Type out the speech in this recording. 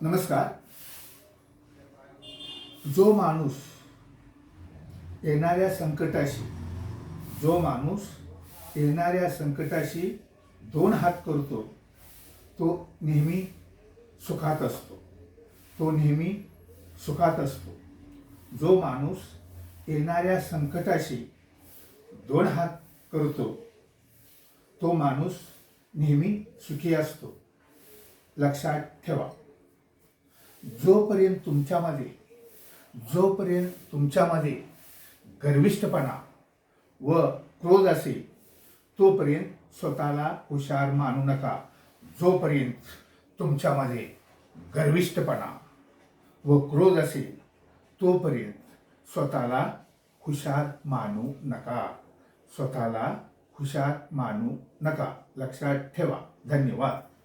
नमस्कार. जो माणूस येणाऱ्या संकटाशी जो माणूस येणाऱ्या संकटाशी दोन हात करतो तो नेहमी सुखात असतो. तो नेहमी सुखात असतो. जो माणूस येणाऱ्या संकटाशी दोन हात करतो तो माणूस नेहमी सुखी असतो. लक्षात ठेवा. जोपर्यंत तुमच्यामध्ये जोपर्यंत तुमच्यामध्ये गर्विष्ठपणा व क्रोध असेल तोपर्यंत स्वतःला हुशार मानू नका. जोपर्यंत तुमच्यामध्ये गर्विष्ठपणा व क्रोध असेल तोपर्यंत स्वतःला हुशार मानू नका. स्वतःला हुशार मानू नका. लक्षात ठेवा. धन्यवाद.